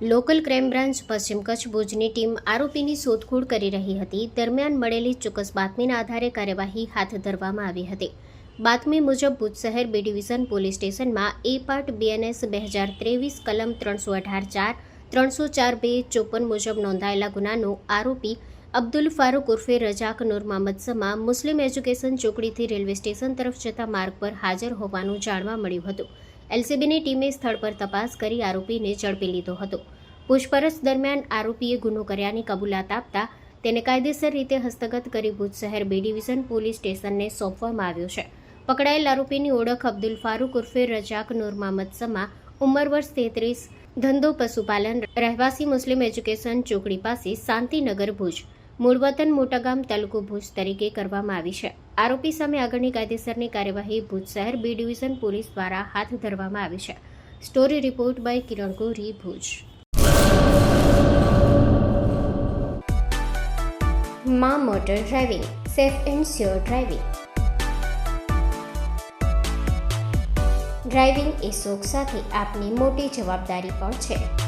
Local crime branch પશ્ચિમ કચ્છ ભુજની team આરોપીની શોધખોળ કરી રહી હતી. દરમિયાન મળેલી ચોક્કસ બાતમીના આધારે કાર્યવાહી હાથ ધરવામાં આવી હતી. બાતમી મુજબ, ભુજ શહેર બી ડિવિઝન પોલીસ સ્ટેશનમાં એ પાર્ટ બીએનએસ બે હજાર ત્રેવીસ, કલમ ત્રણસો અઢાર ચાર, ત્રણસો ચાર બે ચોપન મુજબ નોંધાયેલા ગુનાનો આરોપી અબ્દુલ ફારૂક ઉર્ફે રજાક નૂર મોહમ્મદ સમા મુસ્લિમ એજ્યુકેશન ચોકડીથી રેલવે સ્ટેશન તરફ જતા માર્ગ પર હાજર હોવાનું જાણવા મળ્યું હતું. એલસીબીની ટીમે સ્થળ પર તપાસ કરી આરોપીને ઝડપી લીધો હતો. પૂછપરછ દરમિયાન આરોપીએ ગુનો કર્યાની કબૂલાત આપતા તેને કાયદેસર રીતે હસ્તગત કરી ભુજ શહેર બી ડિવિઝન પોલીસ સ્ટેશનને સોંપવામાં આવ્યો છે. પકડાયેલ આરોપીની ઓળખ અબ્દુલ ફારૂક ઉર્ફે રજાક નૂર મોહમ્મદ સમા ઉંમર વર્ષ તેત્રીસ, ધંધો પશુપાલન, રહેવાસી મુસ્લિમ એજ્યુકેશન ચોકડી પાસે શાંતિનગર ભુજ મૂળ વતન મોટાગામ તાલુકો ભુજ તરીકે કરવામાં આવી છે. આરોપી સામે આગળની કાયદેસરની કાર્યવાહી ભુજ શહેર બી ડિવિઝન પોલીસ દ્વારા હાથ ધરવામાં આવી છે. સ્ટોરી રિપોર્ટ બાય કિરણ ગોરી, ભુજ. મા motor driving, safe and sure driving. Driving એ શોખ સાથે આપની મોટી જવાબદારી પણ છે.